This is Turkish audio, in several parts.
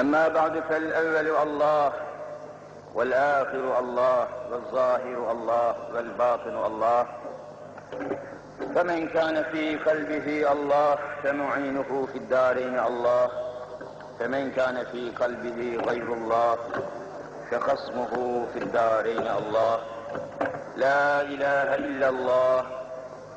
أما بعد فالأول الله والآخر الله والظاهر الله والباطن الله. فمن كان في قلبه الله فمعينه في الدارين الله. فمن كان في قلبه غير الله فخصمه في الدارين الله. لا إله إلا الله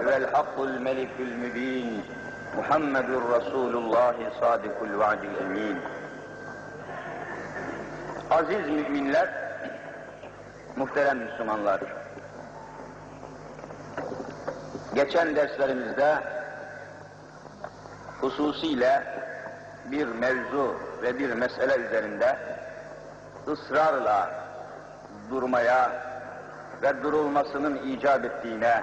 هو الحق الملك المبين محمد رسول الله صادق الوعد الأمين. Aziz müminler, muhterem Müslümanlar, geçen derslerimizde hususiyle bir mevzu ve bir mesele üzerinde ısrarla durmaya ve durulmasının icap ettiğine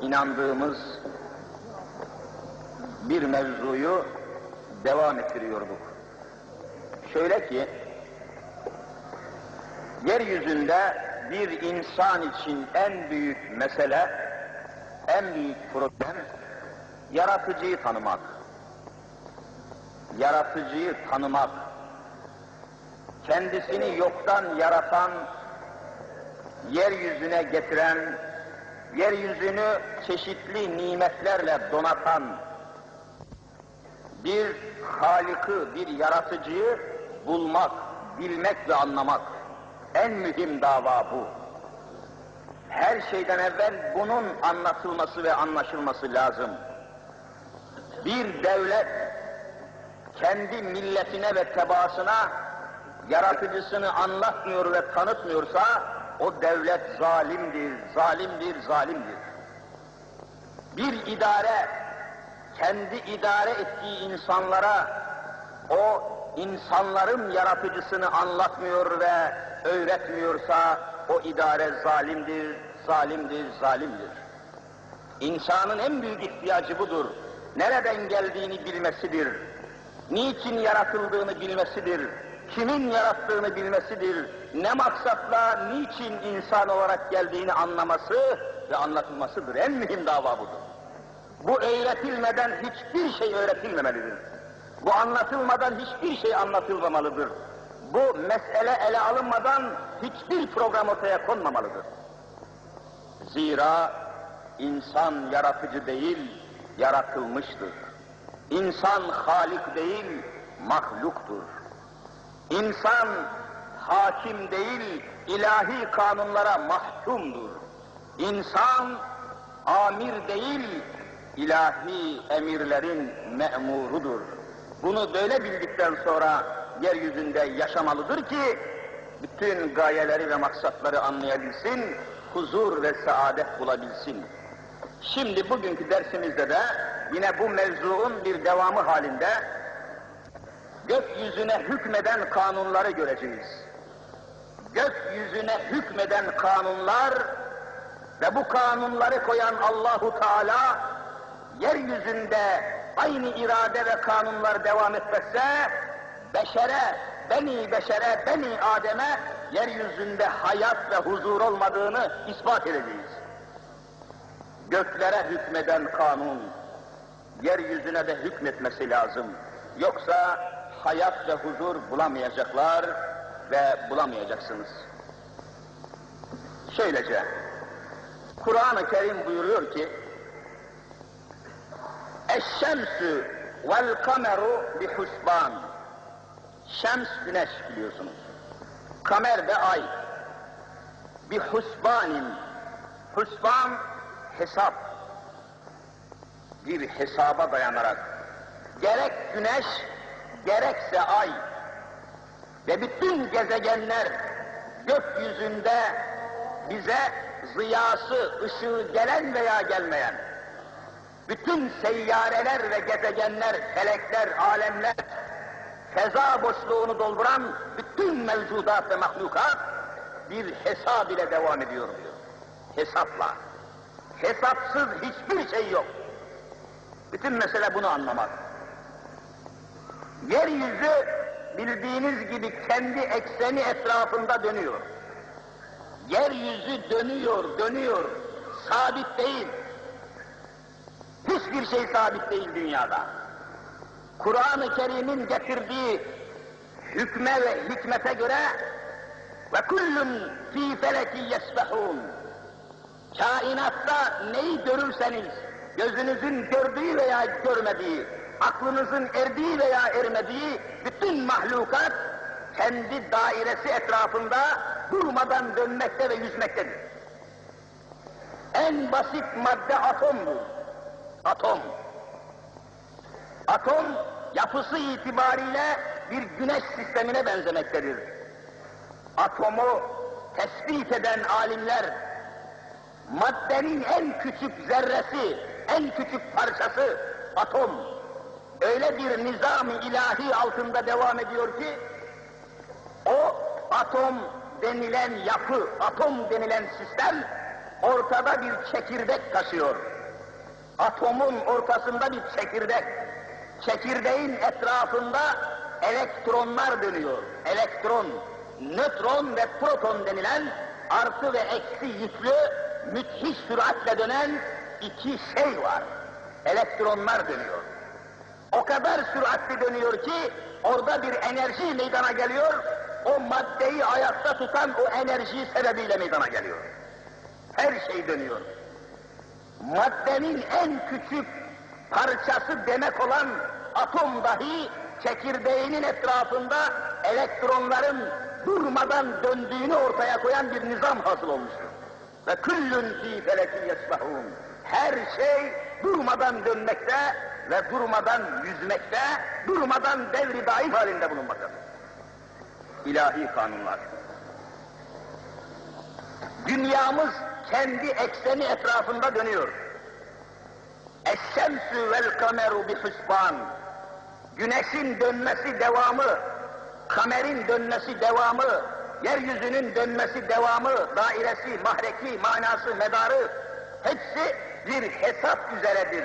inandığımız bir mevzuyu devam ettiriyorduk. Şöyle ki, yeryüzünde bir insan için en büyük mesele, en büyük problem, yaratıcıyı tanımak. Yaratıcıyı tanımak. Kendisini yoktan yaratan, yeryüzüne getiren, yeryüzünü çeşitli nimetlerle donatan bir Halık'ı, bir yaratıcıyı bulmak, bilmek ve anlamak. En mühim dava bu. Her şeyden evvel bunun anlatılması ve anlaşılması lazım. Bir devlet kendi milletine ve tebaasına yaratıcısını anlatmıyor ve tanıtmıyorsa o devlet zalimdir, zalimdir, zalimdir. Bir idare kendi idare ettiği insanlara o insanların yaratıcısını anlatmıyor ve öğretmiyorsa o idare zalimdir, zalimdir, zalimdir. İnsanın en büyük ihtiyacı budur. Nereden geldiğini bilmesidir. Niçin yaratıldığını bilmesidir. Kimin yarattığını bilmesidir. Ne maksatla, niçin insan olarak geldiğini anlaması ve anlatılmasıdır. En mühim dava budur. Bu öğretilmeden hiçbir şey öğretilmemelidir. Bu anlatılmadan hiçbir şey anlatılmamalıdır. Bu mesele ele alınmadan hiçbir program ortaya konmamalıdır. Zira insan yaratıcı değil, yaratılmıştır. İnsan halik değil, mahluktur. İnsan hakim değil, ilahi kanunlara mahkumdur. İnsan amir değil, ilahi emirlerin me'murudur. Bunu böyle bildikten sonra yeryüzünde yaşamalıdır ki bütün gayeleri ve maksatları anlayabilsin, huzur ve saadet bulabilsin. Şimdi bugünkü dersimizde de yine bu mevzuun bir devamı halinde gökyüzüne hükmeden kanunları göreceğiz. Gökyüzüne hükmeden kanunlar ve bu kanunları koyan Allahu Teala yeryüzünde aynı irade ve kanunlar devam etmezse beşere, beni beşere, beni Adem'e yeryüzünde hayat ve huzur olmadığını ispat edeceğiz. Göklere hükmeden kanun, yeryüzüne de hükmetmesi lazım. Yoksa hayat ve huzur bulamayacaklar ve bulamayacaksınız. Şöylece, Kur'an-ı Kerim buyuruyor ki, Eşşemsü vel kameru bi husban. Şems güneş biliyorsunuz. Kamer de ay. Bi husbanin. Husban hesap. Bir hesaba dayanarak. Gerek güneş, gerekse ay ve bütün gezegenler gökyüzünde bize ziyası, ışığı gelen veya gelmeyen bütün seyyareler ve gezegenler, felekler, alemler, feza boşluğunu dolduran bütün mevcudat ve mahlukat bir hesab ile devam ediyor diyor. Hesapla. Hesapsız hiçbir şey yok. Bütün mesele bunu anlamak. Yeryüzü bildiğiniz gibi kendi ekseni etrafında dönüyor. Yeryüzü dönüyor, dönüyor. Sabit değil. Hiçbir şey sabit değil dünyada. Kur'an-ı Kerim'in getirdiği hükme ve hikmete göre ve kullun fi feleki yesbehun. Kainatta neyi görürseniz, gözünüzün gördüğü veya görmediği, aklınızın erdiği veya ermediği bütün mahlukat kendi dairesi etrafında durmadan dönmekte ve yüzmektedir. En basit madde atomdur. Atom. Atom yapısı itibariyle bir güneş sistemine benzemektedir. Atomu tespit eden alimler maddenin en küçük zerresi, en küçük parçası atom. Öyle bir nizam-ı ilahi altında devam ediyor ki o atom denilen yapı, atom denilen sistem ortada bir çekirdek taşıyor. Atomun ortasında bir çekirdek. Çekirdeğin etrafında elektronlar dönüyor. Elektron, nötron ve proton denilen artı ve eksi yüklü müthiş süratle dönen iki şey var. Elektronlar dönüyor. O kadar süratli dönüyor ki orada bir enerji meydana geliyor. O maddeyi ayakta tutan o enerji sebebiyle meydana geliyor. Her şey dönüyor. Maddenin en küçük parçası demek olan atom dahi çekirdeğinin etrafında elektronların durmadan döndüğünü ortaya koyan bir nizam hasıl olmuştur. Ve küllün fî feleki yesbahûn. Her şey durmadan dönmekte ve durmadan yüzmekte, durmadan devri daim halinde bulunmaktadır. İlahi kanunlar. Dünyamız kendi ekseni etrafında dönüyor. Eşşemsü vel kameru bi husban. Güneşin dönmesi devamı, kamerin dönmesi devamı, yeryüzünün dönmesi devamı, dairesi, mahreki, manası, medarı hepsi bir hesap üzeredir.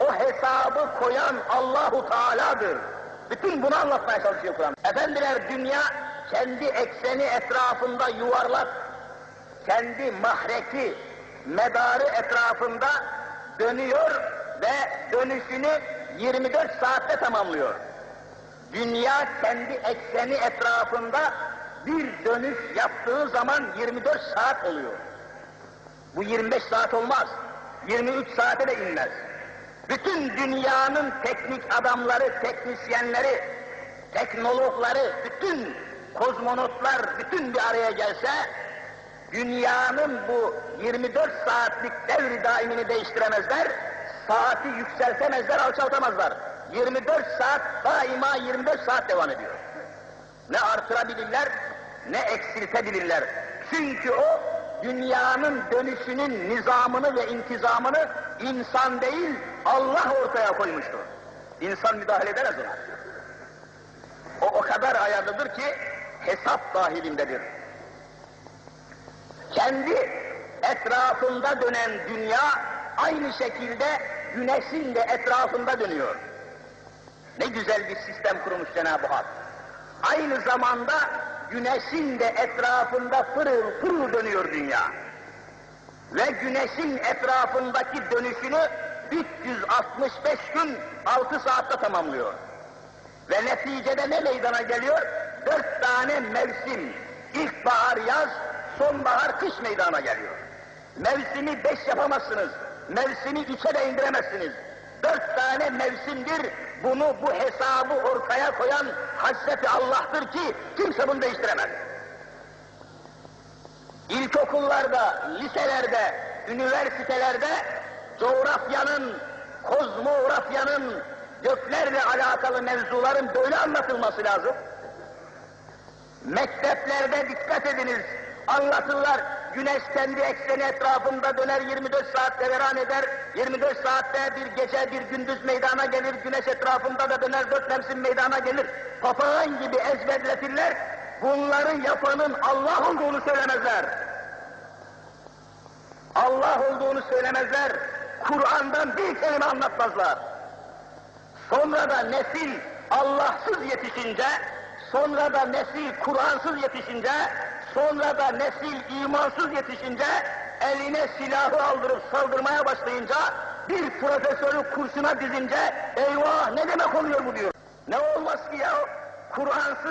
O hesabı koyan Allahu Teala'dır. Bütün bunu anlatmaya çalışıyor Kur'an. Efendiler dünya kendi ekseni etrafında yuvarlak, kendi mahreki, medarı etrafında dönüyor ve dönüşünü 24 saatte tamamlıyor. Dünya kendi ekseni etrafında bir dönüş yaptığı zaman 24 saat oluyor. Bu 25 saat olmaz. 23 saate de inmez. Bütün dünyanın teknik adamları, teknisyenleri, teknologları, bütün kozmonotlar bütün bir araya gelse, dünyanın bu 24 saatlik devri daimini değiştiremezler, saati yükseltemezler, alçaltamazlar. 24 saat daima 24 saat devam ediyor. Ne artırabilirler, ne eksiltebilirler. Çünkü o dünyanın dönüşünün nizamını ve intizamını insan değil Allah ortaya koymuştur. İnsan müdahale edemez ona. O o kadar ayarlıdır ki hesap dahilindedir. Kendi etrafında dönen dünya aynı şekilde güneşin de etrafında dönüyor. Ne güzel bir sistem kurmuş Cenab-ı Hak. Aynı zamanda güneşin de etrafında pırıl pırıl dönüyor dünya. Ve güneşin etrafındaki dönüşünü 365 gün 6 saatte tamamlıyor. Ve neticede ne meydana geliyor? Dört tane mevsim, ilkbahar, yaz, sonbahar, kış meydana geliyor. Mevsimi beş yapamazsınız, mevsimi üçe de indiremezsiniz. Dört tane mevsimdir, bunu bu hesabı ortaya koyan Hazreti Allah'tır ki kimse bunu değiştiremez. İlkokullarda, liselerde, üniversitelerde coğrafyanın, kozmografyanın, göklerle alakalı mevzuların böyle anlatılması lazım. Mekteplerde dikkat ediniz, anlatırlar. Güneş kendi ekseni etrafında döner, 24 saat devran eder. 24 saatte bir gece bir gündüz meydana gelir, güneş etrafında da döner, dört mevsim meydana gelir. Papağan gibi ezberletirler, bunları yapanın Allah olduğunu söylemezler. Allah olduğunu söylemezler, Kur'an'dan bir kelime anlatmazlar. Sonra da nesil Allahsız yetişince, sonra da nesil Kur'ansız yetişince, sonra da nesil imansız yetişince, eline silahı aldırıp saldırmaya başlayınca, bir profesörü kurşuna dizince, eyvah ne demek oluyor bu diyor. Ne olmaz ki ya, Kur'ansız